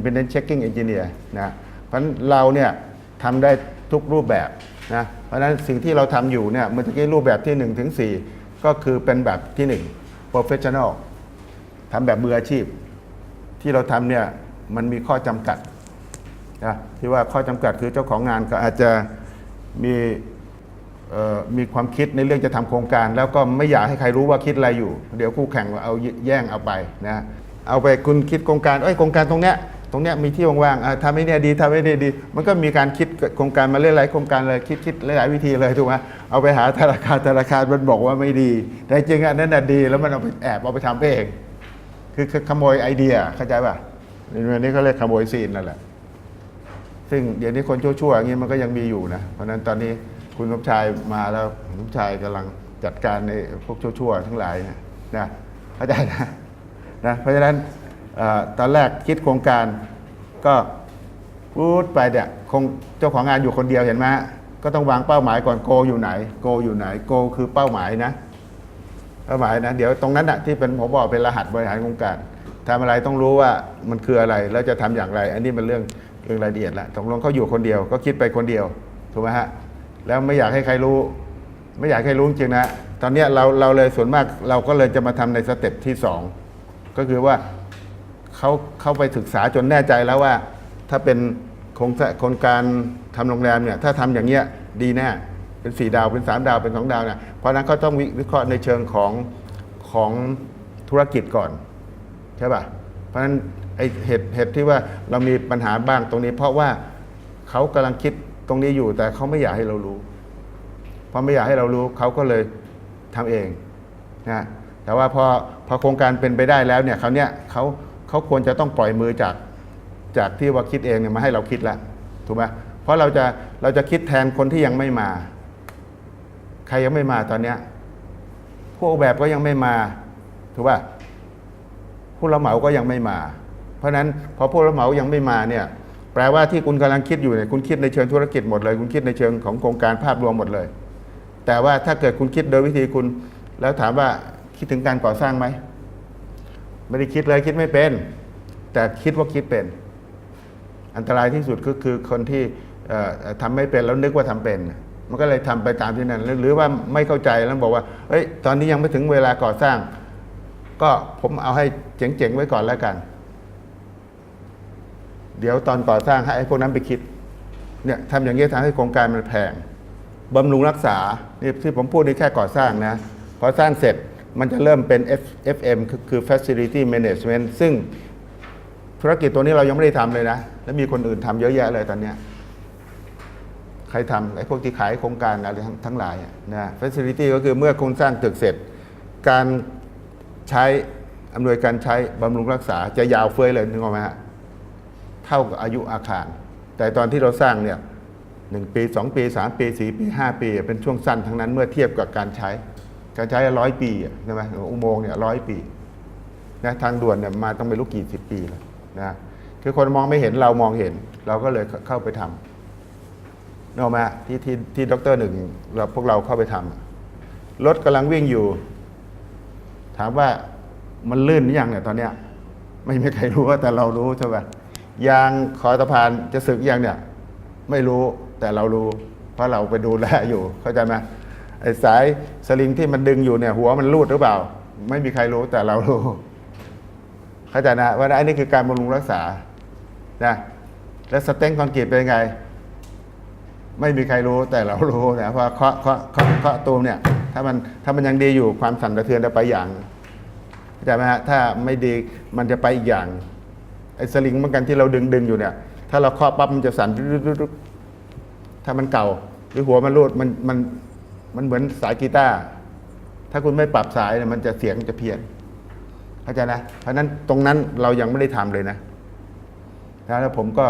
independent checking engineer นะเพราะฉะนั้นเราเนี่ยทำได้ทุกรูปแบบนะเพราะฉะนั้นสิ่งที่เราทำอยู่เนี่ยเมื่อกี้รูปแบบที่ 1 ถึง 4 ก็คือเป็นแบบที่ 1 professional ทำแบบมืออาชีพ ที่เราทำเนี่ยมันมีข้อจำกัดนะที่ว่าข้อจำกัดคือเจ้าของงานก็อาจจะมีมีความคิดในเรื่องจะทำโครงการ แล้วก็ไม่อยากให้ใครรู้ว่าคิดอะไรอยู่ เดี๋ยวคู่แข่งเอาแย่งเอาไปนะเอาไปคุณคิดโครงการเอ้ยโครงการตรงเนี้ย ตรงเนี้ยมีที่ว่างๆทำให้เนี่ยดีทำให้เนี่ยดี มันก็มีการคิดโครงการมาเรื่อยๆโครงการเลยคิดคิดหลายๆวิธีเลยถูกไหมเอาไปหาธนาคารธนาคารมันบอกว่าไม่ดี แต่จริงๆอันนั้นน่ะดีแล้วมันเอาไปแอบเอาไปทำเอง คือขโมยไอเดียเข้าใจป่ะในวันนี้เขาเรียกขโมยซีนนั่นแหละซึ่งเดี๋ยวนี้คนชั่วๆอย่างนี้มันก็ยังมีอยู่นะเพราะฉะนั้นตอนนี้คุณสมชายมาแล้วคุณสมชายกำลังจัดการในพวกชั่วๆทั้งหลายนะเข้าใจนะนะเพราะฉะนั้น ตอนแรกคิดโครงการก็พูดไปเนี่ยคงเจ้าของงานอยู่คนเดียวเห็นไหมฮะก็ต้องวางเป้าหมายก่อนโกอยู่ไหน โกอยู่ไหนโกคือเป้าหมายนะเป้าหมายนะเดี๋ยวตรงนั้นนะที่เป็นผมบอกเป็นรหัสบริหารโครงการทำอะไรต้องรู้ว่ามันคืออะไรแล้วจะทำอย่างไร อันนี้เป็นเรื่องเรื่องรายละเอียดละตกลงเขาอยู่คนเดียวก็คิดไปคนเดียวถูกไหมฮะแล้วไม่อยากให้ใครรู้ ไม่อยากให้รู้จริงนะตอนนี้เราเราเลยส่วนมากเราก็เลยจะมาทำในสเต็ปที่สองก็คือว่า เขาเข้าไปศึกษาจนแน่ใจแล้วว่า ถ้าเป็นโครงโครงการทำโรงแรมเนี่ยถ้าทำอย่างเงี้ยดีแน่เป็นสี่ดาวเป็นสามดาวเป็นสองดาวเนี่ยเพราะนั้นเขาต้องวิวเคราะห์ในเชิงของของธุรกิจก่อนใช่ป่ะเพราะฉะนั้นไอเหตุเหตุที่ว่าเรามีปัญหาบ้างตรงนี้ เพราะว่าเขากำลังคิดตรงนี้อยู่ แต่เขาไม่อยากให้เรารู้เพราะไม่อยากให้เรารู้เขาก็เลยทำเองนะแต่ว่าพอพอโครงการเป็นไปได้แล้วเนี่ยเขาเนี้ยเขา เขาควรจะต้องปล่อยมือจากจากที่ว่าคิดเองเนี่ยมาให้เราคิดละถูกไหมเพราะเราจะเราจะคิดแทนคนที่ยังไม่มา ใครยังไม่มาตอนเนี้ยผู้ออกแบบก็ยังไม่มาถูกป่ะผู้รับเหมาก็ยังไม่มา เพราะฉะนั้นพอผู้รับเหมายังไม่มาเนี่ยแปลว่าที่คุณกำลังคิดอยู่เนี่ยคุณคิดในเชิงธุรกิจหมดเลย คุณคิดในเชิงของโครงการภาพรวมหมดเลย แต่ว่าถ้าเกิดคุณคิดโดยวิธีคุณ แล้วถามว่าคิดถึงการก่อสร้างไหม ไม่ได้คิดเลยคิดไม่เป็น แต่คิดว่าคิดเป็น อันตรายที่สุดก็คือคนที่เอ่อทำไม่เป็นแล้วนึกว่าทำเป็น มันก็เลยทำไปตามที่นั่นหรือว่าไม่เข้าใจแล้วบอกว่าเฮ้ย ตอนนี้ยังไม่ถึงเวลาก่อสร้าง ก็ผมเอาให้เจ๋งๆไว้ก่อนแล้วกัน เดี๋ยวตอนก่อสร้างให้พวกนั้นไปคิดเนี่ยทำอย่างนี้ทำให้โครงการมันแพงบำรุงรักษานี่ที่ผมพูดนี่แค่ก่อสร้างนะพอสร้างเสร็จ มันจะเริ่มเป็น F FM คือ Facility Management ซึ่งธุรกิจตัวนี้เรายังไม่ได้ทำเลยนะ แล้วมีคนอื่นทำเยอะแยะเลยตอนนี้ ใครทำไอ้พวกที่ขายโครงการอะไรทั้งงหลายนะ Facility ก็คือเมื่อคุณสร้างตึกเสร็จ การใช้อำนวยการใช้บำรุงรักษาจะยาวเฟ้ยเลยนึกออกไหมฮะเท่ากับอายุอาคาร แต่ตอนที่เราสร้างเนี่ยหนึ่งปีสองปีสามปีสี่ปีห้าปี เป็นช่วงสั้นทั้งนั้นเมื่อเทียบกับการใช้ การใช้ร้อยปีใช่ไหมอุโมงค์เนี่ยร้อยปีนะทางด่วนเนี่ยมาต้องไปรู้กี่สิบปีแล้วนะคือคนมองไม่เห็นเรามองเห็น เราก็เลยเข้าไปทำนึกออกไหมฮะที่ที่ที่ดรหนึ่งเราพวกเราเข้าไปทำรถกำลังวิ่งอยู่ ถามว่ามันลื่นหรือยังเนี่ยตอนเนี้ยไม่มีใครรู้ว่าแต่เรารู้ใช่ไหมยางคอสะพานจะสึกยังเนี่ย ไม่รู้แต่เรารู้ เพราะเราไปดูแลอยู่เข้าใจไหม ไอ้สายสลิงที่มันดึงอยู่เนี่ย หัวมันรูดหรือเปล่า ไม่มีใครรู้แต่เรารู้เข้าใจนะว่าอันนี้คือการบำรุงรักษานะแล้วสเต็งคอนกรีตเป็นไง ไม่มีใครรู้แต่เรารู้นะเพราะเคาะเคาะเคาะเคาะตูมเนี่ย ถ้ามันถ้ามันยังดีอยู่ความสั่นสะเทือนจะไปอย่างเข้าใจไหมฮะถ้าไม่ดีมันจะไปอีกอย่างไอ้สลิงเหมือนกันที่เราดึงดึงอยู่เนี่ย ถ้าเราเคาะปั๊บมันจะสั่นรึดรึดรึดถ้ามันเก่า หรือหัวมันรูดมันมัน มันเหมือนสายกีตาร์ถ้าคุณไม่ปรับสายเนี่ยมันจะเสียงจะเพี้ยนเข้าใจนะเพราะนั้นตรงนั้นเรายังไม่ได้ทำเลยนะแล้วผมก็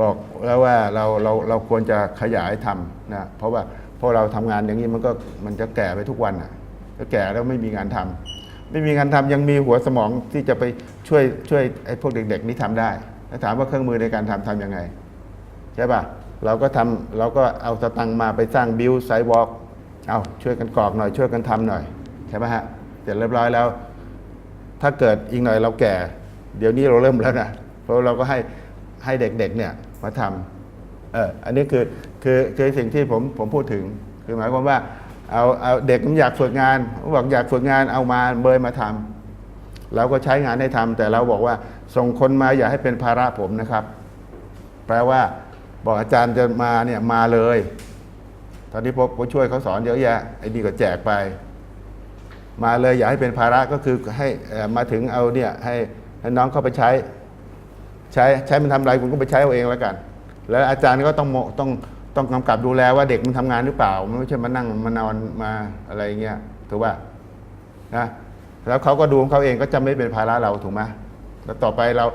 บอกแล้วว่าเราเราเราควรจะขยายทำนะเพราะว่าพอเราทำงานอย่างนี้มันก็มันจะแก่ไปทุกวันอะก็แก่แล้วไม่มีงานทำไม่มีงานทำยังมีหัวสมองที่จะไปช่วยช่วยไอ้พวกเด็ก ๆ นี้ทำได้แล้วถามว่าเครื่องมือในการทำทำยังไงใช่ป่ะเราก็ทำเราก็เอาสตังมาไปสร้างบิวไซวอล์ก เอาช่วยกันกรอกหน่อยช่วยกันทำหน่อยใช่ไหมฮะเสร็จเรียบร้อยแล้ว ถ้าเกิดอีกหน่อยเราแก่ เดี๋ยวนี้เราเริ่มแล้วนะเพราะเราก็ให้ให้เด็กๆเนี่ยมาทำเอออันนี้คือคือคือสิ่งที่ผมผมพูดถึง คือหมายความว่าเอาเอาเด็กมันอยากฝึกงานบอกอยากฝึกงานเอามาเบยมาทำเราก็ใช้งานให้ทำแต่เราบอกว่าส่งคนมาอย่าให้เป็นภาระผมนะครับ แปลว่าบอกอาจารย์จะมาเนี่ยมาเลย ตอนนี้พวกผู้ช่วยเขาสอนเยอะแยะไอ้นี่ก็แจกไป มาเลยอย่าให้เป็นภาระก็คือให้มาถึงเอาเนี่ยให้ให้น้องเข้าไปใช้ ใช้ใช้มันทำอะไรคุณก็ไปใช้เอาเองแล้วกัน แล้วอาจารย์ก็ต้องโมต้องต้องกำกับดูแลว่าเด็กมันทำงานหรือเปล่ามันไม่ใช่มานั่งมานอนมาอะไรเงี้ยถูกป่ะนะแล้วเขาก็ดูของเขาเองก็จะไม่เป็นภาระเราถูกไหมแล้วต่อไปเรา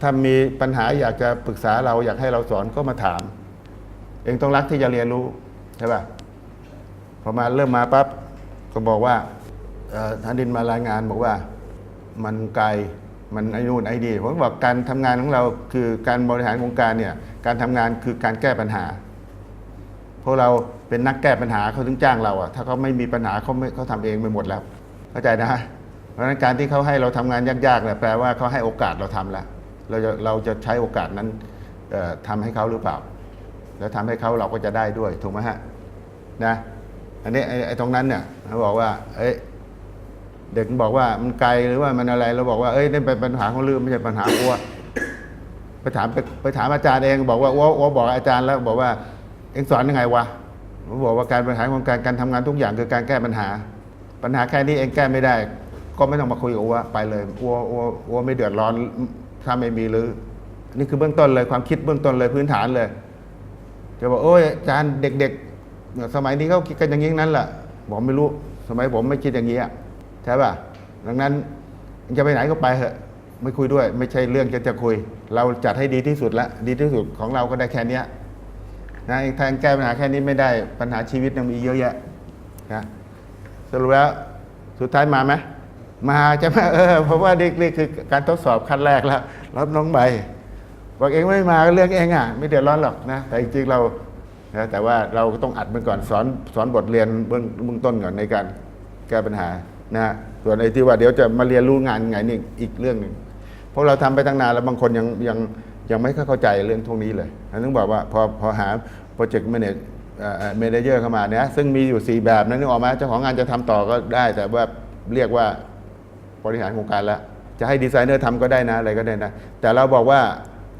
ถ้ามีปัญหาอยากจะปรึกษาเราอยากให้เราสอนก็มาถาม เองต้องรักที่จะเรียนรู้ ใช่ป่ะพอมาเริ่มมาปั๊บก็บอกว่าท่านดินมารายงานบอกว่ามันไกลมันไอ้นู่นไอ้นี่ผมบอกการทำงานของเราคือการบริหารโครงการเนี่ยการทำงานคือการแก้ปัญหาพวกเราเป็นนักแก้ปัญหาเขาถึงจ้างเราอะถ้าเขาไม่มีปัญหาเขาไม่เขาทำเองไปหมดแล้ว เข้าใจนะเพราะฉะนั้นการที่เขาให้เราทำงานยากๆเนี่ยแปลว่าเขาให้โอกาสเราทำแล้วเราจะเราจะใช้โอกาสนั้นเอ่อทำให้เขาหรือเปล่า แล้วทำให้เขาเราก็จะได้ด้วยถูกไหมฮะนะอันนี้ไอ้ตรงนั้นเนี่ยเขาบอกว่า เอ้ยเด็กบอกว่ามันไกลหรือว่ามันอะไรเราบอกว่าเอ้ยนี่เป็นปัญหาของลืมไม่ใช่ปัญหาอ้วไปถามไปไปถามอาจารย์เองบอกว่าอ้วอ้วบอกอาจารย์แล้วบอกว่าเอ็งสอนยังไงวะผมบอกว่าการบริหารของการการทำงานทุกอย่างคือการแก้ปัญหา ปัญหาแค่นี้เองแก้ไม่ได้ ก็ไม่ต้องมาคุยกับอ้วไปเลยอ้วอ้วอ้วไม่เดือดร้อนถ้าไม่มีหรือนี่คือเบื้องต้นเลยความคิดเบื้องต้นเลยพื้นฐานเลย จะบอกโอ้ยอาจารย์เด็กๆ สมัยนี้เขาคิดกันอย่างนี้นั้นแหละบอกไม่รู้ สมัยผมไม่คิดอย่างนี้อะใช่ป่ะดังนั้นจะไปไหนก็ไปเถอะไม่คุยด้วย ไม่ใช่เรื่องจะจะคุย เราจัดให้ดีที่สุดละดีที่สุดของเราก็ได้แค่นี้นะทางแก้ปัญหาแค่นี้ไม่ได้ปัญหาชีวิตยังมีเยอะแยะนะสรุปแล้วสุดท้ายมาไหมมาใช่ไหมเออเพราะว่านี่นี่คือการทดสอบขั้นแรกแล้วรับน้องใบ บอกเองไม่มาก็เรื่องเองอะไม่เดือดร้อนหรอกนะแต่จริงๆเรานะแต่ว่าเราก็ต้องอัดมันก่อนสอนสอนบทเรียนเบื้องเบื้องต้นก่อนในการแก้ปัญหานะฮะส่วนไอ้ที่ว่าเดี๋ยวจะมาเรียนรู้งานไงนี่อีกเรื่องหนึ่งเพราะเราทำไปตั้งนานแล้วบางคนยังยังยังไม่ค่อยเข้าใจเรื่องพวกนี้เลยอันนึงบอกว่าพอพอหาโปรเจกต์แมเนจเมนเจอร์เข้ามาเนี่ยซึ่งมีอยู่ 4 แบบนั้นนึกออกไหมเจ้าของงานจะทำต่อก็ได้ แต่ว่าเรียกว่าบริหารโครงการแล้วจะให้ดีไซเนอร์ทำก็ได้นะอะไรก็ได้นะแต่เราบอกว่า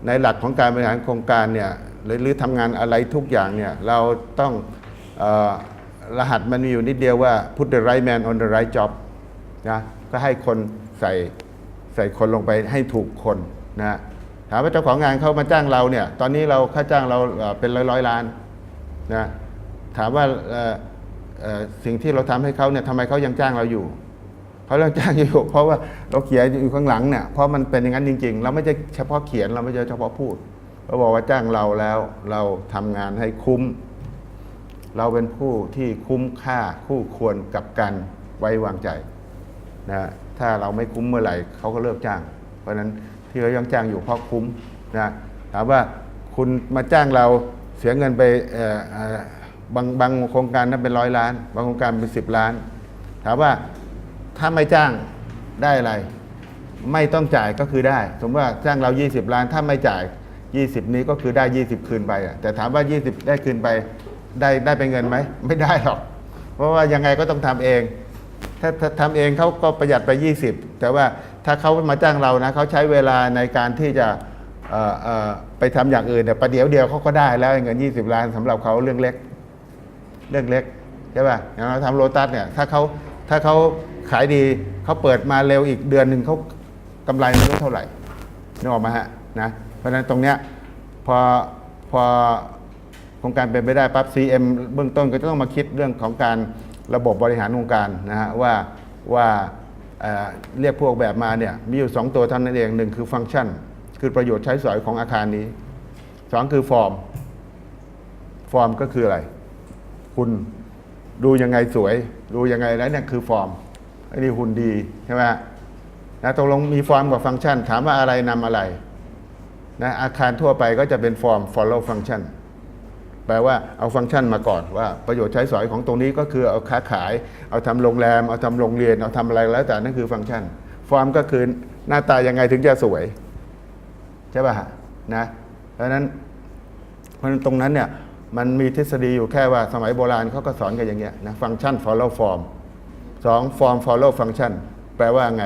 ในหลักของการบริหารโครงการเนี่ยหรือหรือทำงานอะไรทุกอย่างเนี่ยเราต้องออรหัสมันมีอยู่นิดเดียวว่า put the right man on the right job นะก็ให้คนใส่ใส่คนลงไปให้ถูกคนนะถามว่าเจ้าของงานเขามาจ้างเราเนี่ยตอนนี้เราค่าจ้างเราเป็นร้อยร้อยล้านนะถามว่าสิ่งที่เราทำให้เขาเนี่ยทำไมเขายังจ้างเราอยู่ เขาเรื่องจ้างอยู่เพราะว่าเราเขียนอยู่ข้างหลังเนี่ยเพราะมันเป็นอย่างนั้นจริง ๆ เราไม่ใช่เฉพาะเขียนเราไม่ใช่เฉพาะพูดเราบอกว่าจ้างเราแล้วเราทำงานให้คุ้ม เราเป็นผู้ที่คุ้มค่าคู่ควรกับการไว้วางใจนะถ้าเราไม่คุ้มเมื่อไหร่เขาก็เลิกจ้าง เพราะฉะนั้นที่เรายังจ้างอยู่เพราะคุ้มนะถามว่าคุณมาจ้างเราเสียเงินไปบางบางโครงการนั้นเป็นร้อยล้าน บางโครงการเป็นสิบล้าน ถามว่า ถ้าไม่จ้างได้อะไร ไม่ต้องจ่ายก็คือได้ สมมติว่าจ้างเรา 20 ล้าน ถ้าไม่จ่าย 20 นี้ก็คือได้ 20 คืนไปอะแต่ถามว่า 20 ได้คืนไปได้ได้เป็นเงินไหม ไม่ได้หรอก เพราะว่ายังไงก็ต้องทำเองถ้าถ้าทำเองเขาก็ประหยัดไป 20 แต่ว่าถ้าเขามาจ้างเรานะเขาใช้เวลาในการที่จะไปทำอย่างอื่นเนี่ยประเดี๋ยวเดียวเขาก็ได้แล้วเงิน 20 ล้านสำหรับเขาเรื่องเล็ก เรื่องเล็กใช่ป่ะอย่างเราทำโลตัสเนี่ยถ้าเขา ถ้าเขาขายดีเขาเปิดมาเร็วอีกเดือนหนึ่งเขากำไรไม่รู้เท่าไหร่นึกออกไหมาฮะนะเพราะฉะนั้นตรงเนี้ยพอพอโครงการเป็นไปได้ปั๊บ CM เบื้องต้นก็จะต้องมาคิดเรื่องของการระบบบริหารโครงการนะฮะว่าว่าเอ่อเรียกพวกแบบมาเนี่ยมีอยู่ 2 ตัวเท่านั้นเองหนึ่งคือฟังก์ชัน คือประโยชน์ใช้สอยของอาคารนี้สองคือฟอร์ม ฟอร์มก็คืออะไร คุณ ดูยังไงสวย ดูยังไงแล้วเนี่ยคือฟอร์มไอ้นี่หุ่นดีใช่ไหมนะตกลงมีฟอร์มกับฟังก์ชัน ถามว่าอะไรนำอะไรนะอาคารทั่วไปก็จะเป็นฟอร์ม follow function แปลว่าเอาฟังก์ชันมาก่อนว่าประโยชน์ใช้สอยของตรงนี้ก็คือเอาค้าขาย เอาทำโรงแรม เอาทำโรงเรียน เอาทำอะไรแล้วแต่นั่นคือฟังก์ชัน ฟอร์มก็คือหน้าตายังไงถึงจะสวยใช่ป่ะนะเพราะนั้นเพราะฉะนั้นตรงนั้นเนี่ย มันมีทฤษฎีอยู่แค่ว่าสมัยโบราณเขาก็สอนกันอย่างเงี้ยนะฟังก์ชัน follow form สอง form follow function แปลว่าไง